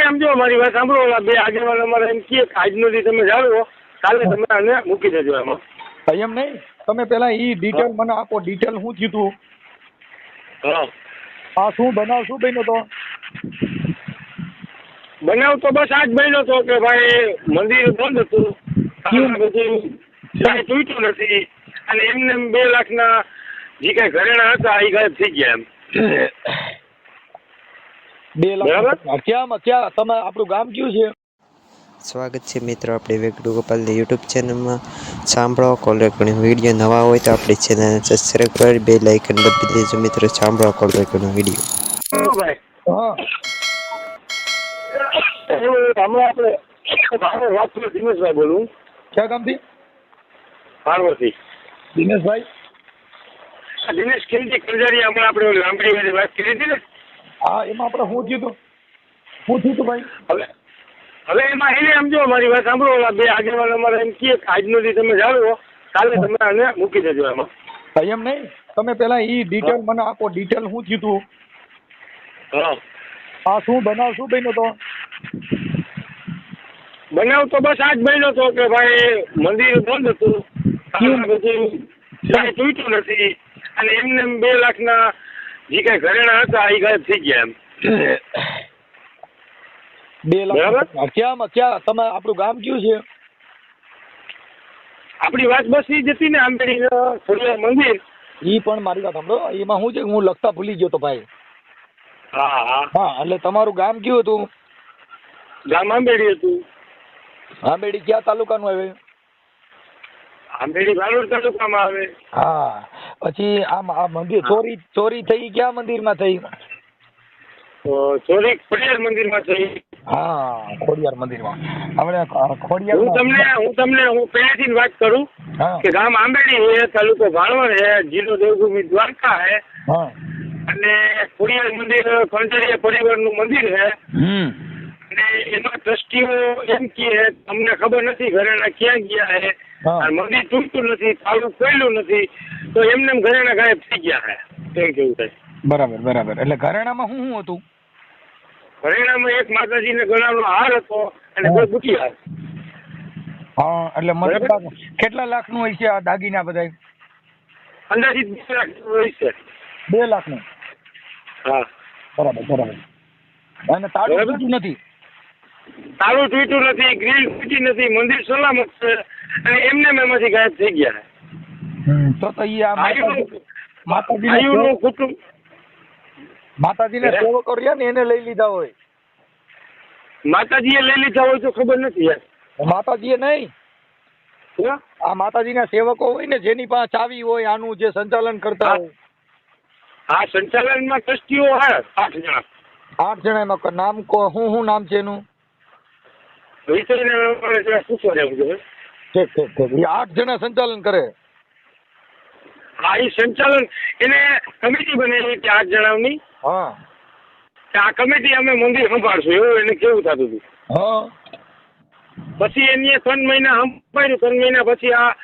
એને આમ જો મારી વાત સાંભળો ઓલા બે આગેવાન અમારે એમ કહે કે આજનો દી તમે જાળવો કાલે તમે આને મૂકી દેજો એમાં. એમ નહીં? તમે પેલા ઈ ડિટેલ મને આપો ડિટેલ શું થયું તું? હા. શું બનાવ શું બન્યો તો? બનાવ તો બસ આજ બન્યો તો કે ભાઈ મંદિર બંધ હતું. બધું તૂટ્યું નથી. અને એમને એમ બે લાખના જે કઈ ઘરેણા હતા એ ગાયબ થઈ ગયા એમ. બે. લાખ ક્યાંમાં? ક્યાં? તમે આપણું ગામ કયું છે? સ્વાગત છે મિત્રો આપણે વેગડુ ગોપાલની યુટ્યુબ ચેનલમાં. સાંભળો કોલ રેકોર્ડિંગ વીડિયો નવા હોય તો આપણી ચેનલને સબસ્ક્રાઈબ કરી બે લાઇકન દબાવી દેજો મિત્રો. સાંભળો કોલ રેકોર્ડિંગ વીડિયો. હમણાં આપણે વાત દિનેશભાઈ બોલું. ક્યાં ગામથી? પાર્વતી. દિનેશભાઈ? દિનેશ ખીલજી ખંજારી હમણાં આપણે આપણે લાંબડી વાત કરી હતી ને? હા એમાં આપણે શું થયું તું શું થયું તું ભાઈ? હવે હવે એમાં એને એમ જો મારી વાત સાંભળો બે આગેવાન અમારે એમ કહે કે આજનો દી તમે જાળવો કાલે તમે આને મૂકી દેજો એમાં. એમ નહીં? તમે પેલા એ ડિટેલ મને આપો ડિટેલ શું થયું તું હા. શું બનાવ શું બન્યો તો બનાવ તો બસ આજ બન્યો તો કે ભાઈ મંદિર બંધ હતું. પછી તૂટ્યું નથી. અને એમને એમ બે લાખના જે કઈ ઘરેણા હતા એ ગાયબ થઈ ગયા એમ. બે લાખ ક્યાં ક્યાં? તમે આપણું ગામ કયું છે? આપણી વાત બસ એ જ હતી ને આંબેડી મંદિર. ઈ પણ મારી વાત સાંભળો. એમાં શું છે હું લખતા ભૂલી ગયો તો ભાઈ. હા હા. હા એટલે તમારું ગામ કયું હતું? ગામ આંબેડી હતું. આંબેડી કયા તાલુકાનું આવે? આંબેડી ભાલોડ તાલુકામાં આવે. હા. પછી આમ આ મંદિર ચોરી ચોરી થઈ ક્યાં મંદિરમાં થઈ? ચોરી ખોડિયાર મંદિરમાં થઈ. હા ખોડિયાર મંદિરમાં. આપણે હું તમને હું તમને હું પહેલેથી વાત કરું કે ગામ આંબેડી છે તાલુકો ભાણવડ છે જિલ્લો દેવભૂમિ દ્વારકા છે. હા. અને ખોડિયાર મંદિર ખંડેરિયા પરિવારનું મંદિર છે. અને એમાં ટ્રસ્ટીઓ એમ કે તમને ખબર નથી ઘરેણા ક્યાં ગયા છે? હા. મંદિર તૂટતું નથી ચાલુ ખોલ્યું નથી તો એમને એમ ઘરેણા ગાયબ થઈ ગયા છે તેમ કેવું થાય. બરાબર બરાબર. એટલે ઘરેણામાં શું શું હતું? ઘરેણામાં એક માતાજીને ગળાનો હાર હતો અને કોઈ બુટી હાર. હા એટલે મતલબ કેટલા લાખનું હોય છે આ દાગીના બધા અંદાજિત બે લાખ હોય છે. બે લાખનું? હા. બરાબર બરાબર. અને તાળું નથી? તાળું તૂટ્યું નથી ગ્રીલ તૂટી નથી મંદિર સલામત છે અને એમને એમ એમાંથી ગાયબ થઈ ગયા. તો તો ઈ આ માતાજી- આયુનું કુટુંબ માતાજીના? સેવકો રહ્યા ને એને લઈ લીધા હોય? માતાજીએ લઈ લીધા હોય તો ખબર નથી યાર. માતાજીએ નહીં? આ માતાજીના સેવકો હોય ને જેની પાસે ચાવી હોય આનું જે સંચાલન કરતા હોય. આ સંચાલનમાં ટ્રસ્ટીઓ હે આઠ જણા. આઠ જણા એમાં નામ કો શું શું નામ છે એનું વિચારીને અમારે જરા પૂછવા જેવું છે ઠીક ઠીક ઠીક. એ આઠ જણા સંચાલન કરે. હા એ સંચાલન એને કમિટી બનેલી કે આઠ જણાની. હા. આ કમિટી અમે મંદિર સંભાળશું એવું એને કેવું થતું હતું? હા. પછી એની ત્રણ મહિના સંભાળ્યું ત્રણ મહિના પછી આ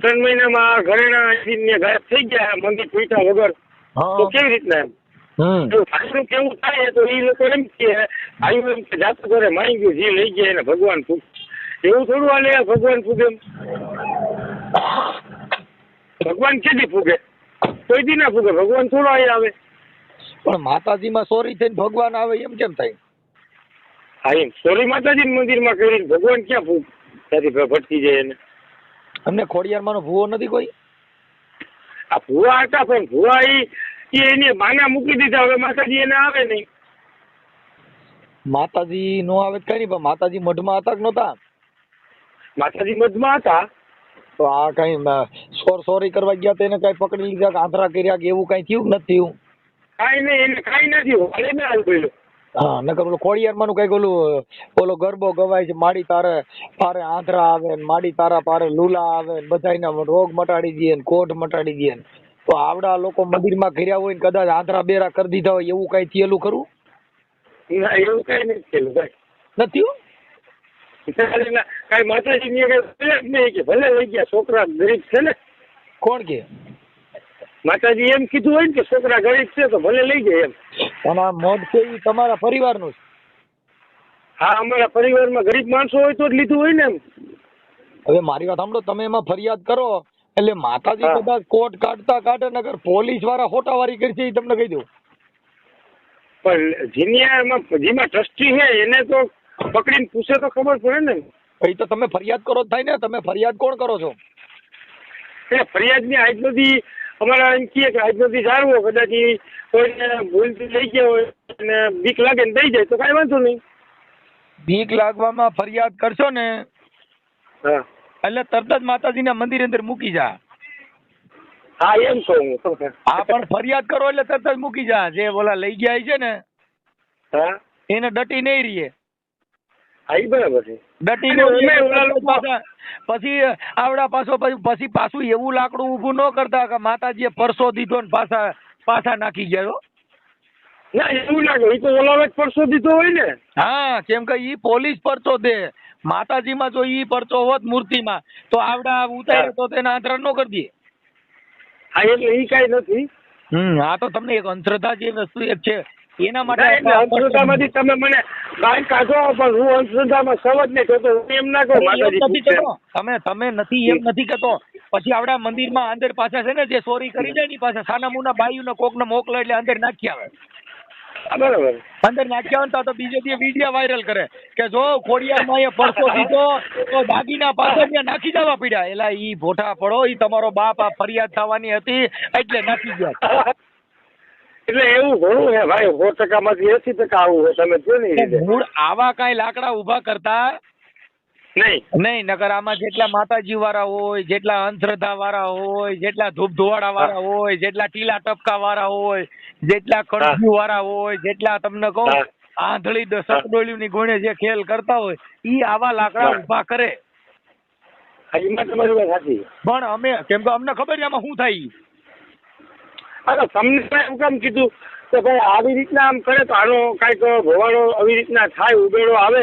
ત્રણ મહિનામાં ઘરેણા ગાયબ થઈ ગયા મંદિર તૂટ્યા વગર. તો કેવી રીતના એમ? ભાઈનું કેવું થાય તો એ લોકો એમ કે ભાઈઓ એમ કે જાતું કરે ગયું જે લઈ ગયા એને ભગવાન ફૂક એવું થોડું હાલે ભગવાન ફૂગે ભગવાન કેદી ફૂગે કોઈ દી ના ફૂગે ભગવાન થોડો અહીં આવે. પણ માતાજીમાં સોરી થઈને ભગવાન આવે એમ કેમ થાય? હા એમ. સોરી માતાજી મંદિરમાં કરીને ભગવાન ક્યાં ફૂગ ત્યાંથી ભટકી જાય એને. અમને ખોડિયારમાં નો ભૂવો નથી કોઈ? આ ભુવા હતા પણ ભુવા ઈ ઈ એને બાના મૂકી દીધા હવે માતાજી એને આવે નહીં. માતાજી નો આવે કઈ પણ માતાજી મઢમાં હતા કે નહોતા? માતાજી મઢમાં હતા. તો આ કઈ સોર સોરી કરવા ગયા તો એને કઈ પકડી લીધા કે આંધળા કર્યા કે એવું કઈ થયું નથી થયું? કઈ નહીં એને કઈ નથી વાલે ને હાલ પેલું હા નકર ઓલો ખોડિયારમાં નું કંઈક ઓલું ઓલો ગરબો ગવાય છે માડી તારે પારે આંધળા આવે ને માડી તારા પારે લૂલા આવે ને બધાયના રોગ મટાડી દે ને કોઢ મટાડી દે ને. તો આવડા લોકો મંદિરમાં ઘેર્યા હોય ને કદાચ આંધરા બેરા કરી દીધા હોય એવું કઈ થયેલું ખરું? ના એવું કઈ નથી થયેલું ભાઈ. નથી કઈ માતાજી ની કે ભલે લઈ ગયા છોકરા ગરીબ છે ને. કોણ કે? માતાજી એમ કીધું હોય ને કે છોકરા ગરીબ છે તો ભલે લઈ જાય એમ. અને આ મઢ છે એ તમારા પરિવારનું છે હા અમારા પરિવારમાં ગરીબ માણસો હોય તો જ લીધું હોય ને એમ. હવે મારી વાત સાંભળો તમે એમાં ફરિયાદ કરો. એટલે માતાજી. કદાચ કોર્ટ કાઢતા કાઢે નગર પોલીસવાળા હોટાવારી કરશે એ તમને કહી દઉં. પણ જીનિયામાં જેમાં ટ્રસ્ટી છે એને તો પકડીને પૂછે તો ખબર પડે ને. એ તો તમે ફરિયાદ કરો થાય ને તમે ફરિયાદ કોણ કરો છો? એટલે ફરિયાદની આજ બધી અમારા એમ કહે કે આજ બધી જાળવો કદાચ કોઈને ભૂલથી લઈ ગયા હોય અને બીક લાગે ને દઈ જાય તો કાંઈ વાંધો નહીં. બીક લાગવામાં ફરિયાદ કરશો ને હા. એટલે તરત જ માતાજીના મંદિર અંદર મૂકી જા. હા એમ કહું હું. પણ ફરિયાદ કરો એટલે તરત જ મૂકી જા. જે ઓલા લઈ ગયા છે ને એને ડટી નહીં રીએ પછી આવડા પાછો પછી પછી એવું લાકડું ઊભું ન કરતા કે માતાજીએ પરસો દીધો ને પાછા પાછા નાખી ગયા. ના એવું લાગે એ તો ઓલાવે જ પરસો દીધો હોય ને. હા કેમ કે ઈ પોલીસ પરચો દે. માતાજીમાં જો ઈ પરચો હોત મૂર્તિમાં તો આવડા ઉતારે તો તેને આંતર ન કરી દે. હા એટલે ઈ કઈ નથી. હમ આ તો તમને એક અંધશ્રદ્ધા જે વસ્તુ એક છે. એના માટે ના, અંધશ્રદ્ધામાંથી તમે મને બહાર કાઢો પણ હું અંધશ્રદ્ધામાં સવજ નહીં કહેતો હું એમ ના કહું માતાજી. તમે તમે નથી એમ નથી કહેતો. પછી આવડા મંદિરમાં અંદર પાછા છે ને જે ચોરી કરી જાય ની પાછા સાના મુના બાયુને કોકને મોકલે એટલે અંદર નાખી આવે. બરાબર. અંદર નાખ્યા હતા તો બીજે દી વીડિયો વાયરલ કરે. કે જો ખોડિયારમાં એ પરસો દીધો તો દાગીના પાછળ ત્યાં નાખી દેવા પડ્યા. એલા ઈ ભોઠા પડો ઈ તમારો બાપ આ ફરિયાદ થવાની હતી એટલે નાખી ગયા. એટલે એવું ઘણું હે ભાઈ સો ટકામાંથી એસી ટકા આવું હોય તમે જો ને મૂળ આવા કઈ લાકડા ઊભા કરતા નહીં. નહીં નકર આમાં જેટલા માતાજી વાળા હોય જેટલા અંધશ્રદ્ધા વાળા હોય જેટલા ધૂપ ધુવાડા વાળા હોય જેટલા ટીલા ટપકા વાળા હોય જેટલા કડફ્યુ વાળા હોય જેટલા તમને કહું. આંધળી દ- સકડોળીની ગોણે જે ખેલ કરતા હોય ઈ આવા લાકડા ઊભા કરે. પણ અમે કેમ કે અમને ખબર છે આમાં શું થાય અરે તમને એમ કેમ કીધું કે ભાઈ આવી રીતના આમ કરે તો આનો કાંઈક ભવાડો આવી રીતના થાય ઉબેડો આવે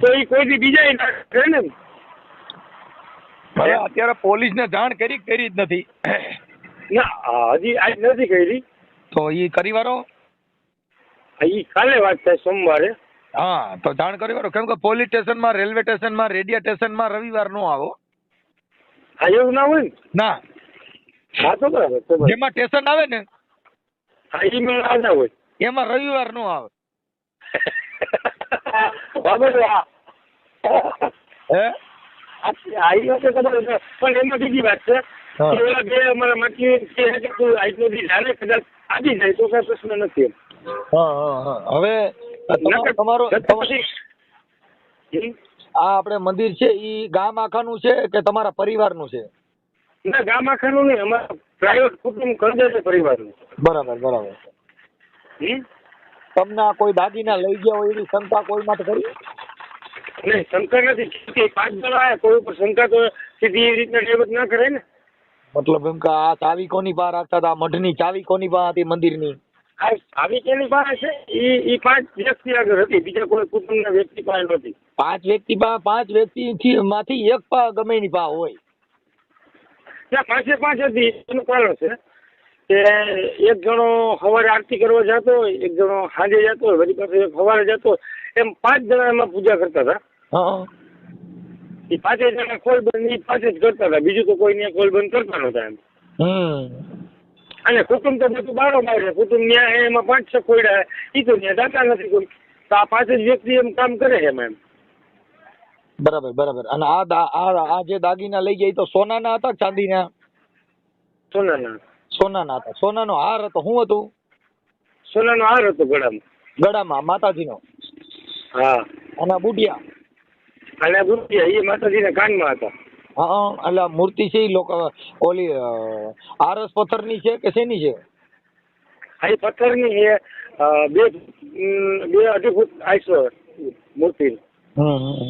તો એ કોઈ દી બીજા ના કરે ને અત્યારે અત્યારે પોલીસને જાણ કરી કરી જ નથી. ના હજી આજ નથી કરી. તો ઈ કરી વાળો એ કાલે વાત થાય સોમવારે. હા તો જાણ કરી વાળો કેમ કે પોલીસ સ્ટેશનમાં રેલવે સ્ટેશનમાં રેડિયો સ્ટેશનમાં રવિવાર નો આવો. હા એવું ના હોય ના? હા તો બરાબર જેમાં સ્ટેશન આવે ને? હા એ ના ના હોય. એમાં રવિવાર નો આવે. બરાબર હે. આ ઈ વાત તો તમારે છે. પણ એમાં બીજી વાત છે. કે બે અમારા માટી કહે છે કે તું આજનો દી જાણે કદાચ આવી જાય તો કઈ પ્રશ્ન નથી હા હા હા. હવે તમારો આ આપણે મંદિર છે ઈ ગામ આખાનું છે કે તમારા પરિવારનું છે? ના ગામ આખાનું નહીં અમારા પ્રાઇવેટ કુટુંબ કરજે છે પરિવારનું. બરાબર બરાબર? તમને આ કોઈ દાદીના લઈ ગયા હોય એવી શંકા કોઈ માટે કરી નહીં શંકા નથી. પાંચ જણા કોઈ ઉપર શંકા તો સીધી એવી રીતના ડેવલપ ના કરે ને? મતલબ એમ કે આ ચાવી કોની પાસે રાખતા હતા? મઢની ચાવી કોની પાસે હતી મંદિરની? આવી કેની પાસે છે? ઈ ઈ પાંચ વ્યક્તિ આગળ હતી. બીજા કોઈ કુટુંબના વ્યક્તિ પાસે નહોતી. પાંચ વ્યક્તિ પાસે પાંચ વ્યક્તિ માંથી એક પા ગમે એની પાસે હોય. ત્યાં પાંચે પાંચ હતી. એનું કારણ છે. કે એક જણો સવારે આરતી કરવા જતો હોય એક જણો સાંજે જતો હોય વળી પાછો એક સવારે જતો હોય. એમ પાંચ જણા એમાં પૂજા કરતા હતા. હા. એ પાંચે જણા કોલ બંધ એ પાંચે જ કરતા હતા. બીજું તો કોઈ ત્યાં કોલ બંધ કરતા નતા એમ. અને કુટુંબ તો બધું બારો મારે કુટુંબ ત્યાં એમાં પાંચ છ કોયડા એ તો ત્યાં દાતા નથી કોઈ. તો આ પાંચ જ વ્યક્તિ એમ કામ કરે છે એમાં એમ. બરાબર બરાબર. અને આ આ આ જે દાગીના લઈ ગયા તો સોનાના હતા ચાંદીના? સોનાના. સોનાના હતા. સોનાનો હાર હતો. શું હતું? સોનાનો હાર હતો ગળામાં. ગળામાં માતાજીનો. હા. અને બુઢિયા? અને આ બુદ્ધિયા એ માતાજીના કાનમાં હતા. હા એટલે મૂર્તિ છે ઈ લોકો ઓલી આરસ પથ્થરની છે કે શેની છે? આ એ પથ્થરની એ બે બે અઢી ફૂટ આઈસો મૂર્તિ.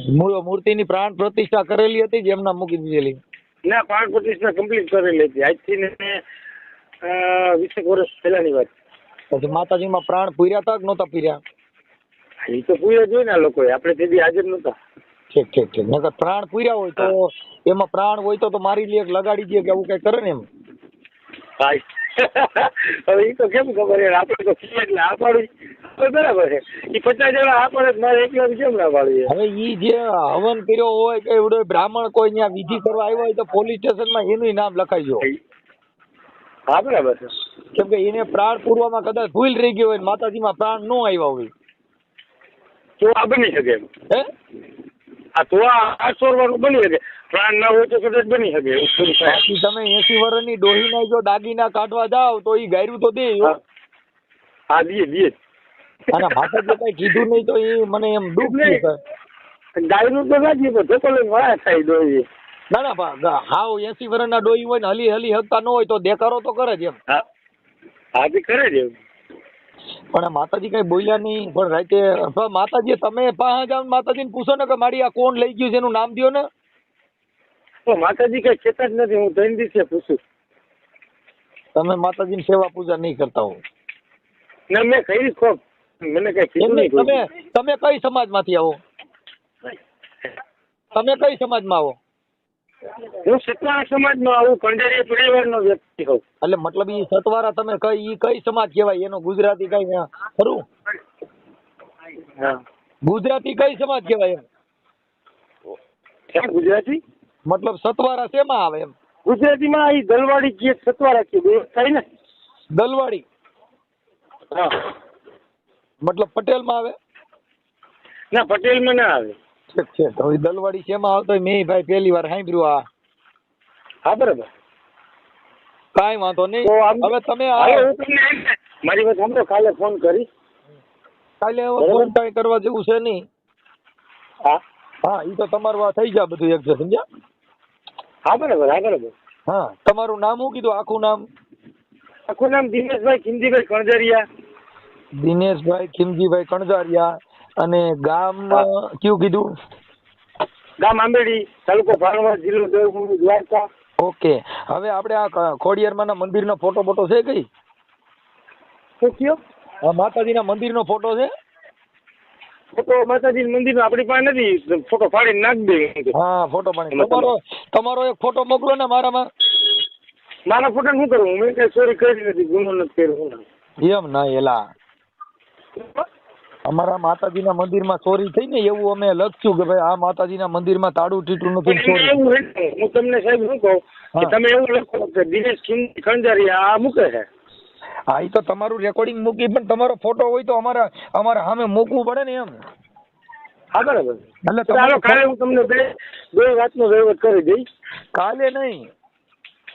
મૂ- મૂર્તિની પ્રાણ પ્રતિષ્ઠા કરેલી હતી જે એમના મૂકી દીધેલી. ના પ્રાણ પ્રતિષ્ઠા કમ્પ્લીટ કરેલી હતી. આજથી ને વીસેક વર્ષ પહેલાની વાત. પછી માતાજીમાં પ્રાણ પૂર્યા હતા કે નહોતા પૂર્યા? એ તો પૂર્યા જોઈ ને આ લોકોએ. આપણે તે હાજર નહોતા. ઠીક ઠીક ઠીક. નકર પ્રાણ પૂર્યા હોય તો એમાં પ્રાણ હોય તો તો મારી લે લગાડી દે કે આવું કઈ કરે ને એમ. હવે એ તો કેમ ખબર આપણે તો એટલે આ પાડું બરાબર છે. એ પચાસ જણા આપણે મારે એકલા કેમ ના પાડીએ હવે ઈ જે હવન કર્યો હોય કે એવડો બ્રાહ્મણ કોઈ ત્યાં વિધિ કરવા આવ્યો હોય તો પોલીસ સ્ટેશનમાં એનું નામ લખાઈજો હા બરાબર છે. કેમ કે એને પ્રાણ પૂરવામાં કદાચ ભૂલ રહી ગયો હોય માતાજી માતાજીમાં પ્રાણ ન આવ્યા હોય. તો આ બની શકે એમ. હે? આ તો આ સોરવાનું બની શકે. પ્રાણ ના હોય તો કદાચ બની શકે. એવું બાકી તમે એસી વર્ષની ડોહીના જો દાગીના કાઢવા જાવ તો ઈ ગાયરું તો દે હા. દે દે. અને અને માતાજીએ કઈ કીધું નહીં તો એ મને એમ દુઃખ નહીં. ગાયનું તો ના પણ ધોકો લઈને વાળા થાય ડોહી ના ના હાવ એસી વર્ષના ડોહી હોય ને હલી હલી હકતા ન હોય તો દેખારો તો કરે જ એમ. હા. હા કરે જ છે પણ માતાજી કઈ બોલ્યા નહીં. પણ રાતે માતાજી તમે પાસે જાવ માતાજીને પૂછો ને કે મારી આ કોણ લઈ ગયું છે એનું નામ દ્યો ને. માતાજી કઈ કહેતા જ નથી હું ત્રણ દિવસે પૂછું. તમે માતાજીની સેવા પૂજા નહીં કરતા હો. ના મેં કરી ખોબ મને કઈ કીધું નહીં તમે તમે કઈ સમાજમાંથી આવો? તમે કઈ સમાજમાં આવો? હું સત્યનારાયણ સમાજનો આવું કંડેરી પરિવારનો વ્યક્તિ હોઉં. એટલે મતલબ ઈ સતવારા તમે કઈ ઈ કઈ સમાજ કહેવાય? એનો ગુજરાતી કઈ ખરું? ગુજરાતી કઈ સમાજ કહેવાય એમ? ગુજરાતી? મતલબ સતવારા શેમાં આવે એમ? ગુજરાતીમાં ઈ દલવાડી કે સતવારા કે બે થાય ને? દલવાડી? હા. મતલબ પટેલમાં આવે? ના પટેલમાં ના આવે. ઠીક છે. તો દલવાડી શેમાં આવતો મેં ભાઈ પહેલી વાર સાંભળ્યું આ. હા બરાબર. કાંઈ વાંધો નહીં. હવે તમે મારી વાત સાંભળો કાલે ફોન કરી. કાલે હવે ફોન કાંઈ કરવા જેવું છે નહીં. હા. હા ઈ તો તમારું આ થઈ જાય બધું એક છે સમજ્યા? હા બરાબર હા બરાબર. હા તમારું નામ શું કીધું? આખું નામ? આખું નામ દિનેશભાઈ ખિમજીભાઈ કણજારિયા. દિનેશભાઈ ખિમજીભાઈ કણઝારિયા અને ગામ કયું કીધું? ગામ આંબેડી તાલુકો ભાણવા જિલ્લો દેવભૂમિ દ્વારકા. ઓકે. હવે આપણે આ ખોડિયારમાંના મંદિરનો ફોટો ફોટો છે કઈ? શું કયો માતાજીના મંદિરનો ફોટો છે? ફોટો માતાજી મંદિર આપણી પાસે નથી ફોટો ફાડીને નાખ દે હા ફોટો પાડી તમારો તમારો એક ફોટો મોકલો ને મારામાં. મારા ફોટા શું કરું? મેં કઈ ચોરી કરી નથી ગુનો નથી કર્યો એમ ના એલા. અમારા માતાજીના મંદિરમાં ચોરી થઈ ને એવું અમે લખશું કે ભાઈ આ માતાજીના મંદિરમાં તાળું ટીટું નથી ચોરી. હું તમને સાહેબ શું કહું? કે તમે એવું લખો કે દિનેશ ખીમજી ખંજારિયા આ મૂકે છે? હા એ તો તમારું રેકોર્ડિંગ મૂકી પણ તમારો ફોટો હોય તો અમારા અમારા સામે મૂકવું પડે ને એમ. હા બરાબર. એટલે તમારો કાલે હું તમને બે બે વાતનો વહીવટ કરી દઈશ. કાલે નહીં.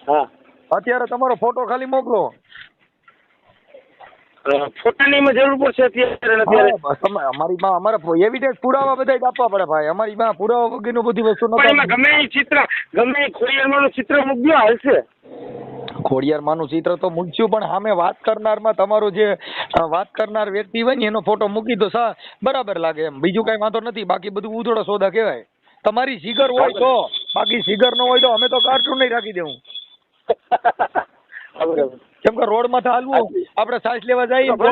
હા. અત્યારે તમારો ફોટો ખાલી મોકલો. ફોટાની જરૂર પડશે અત્યારે અત્યારે હા, બસ તમે- અમારી માં અમારા એવિડન્સ પુરાવા બધા આપવા પડે ભાઈ. અમારી માં પુરાવા વગરની બધી વસ્તુ પણ એમાં ગમે એ ચિત્ર ગમે એ ખોડિયારમાંનું ચિત્ર મૂકજો હાલશે. ખોડિયાર ચિત્ર તો મૂક્યું પણ સામે વાત કરનારમાં તમારો જે વાત કરનાર વ્યક્તિ હોય ને એનો ફોટો મૂકી તો સા બરાબર લાગે એમ. બીજું કઈ વાંધો નથી બાકી બધું ઉધડો સોદા કહેવાય. તમારી સિગર હોય તો બાકી સિગર ન હોય તો અમે તો કાર્ટૂન નહીં રાખી દેવું. બરાબર. કેમ કે રોડમાં હાલવું આપણે સાસ લેવા જઈએ તો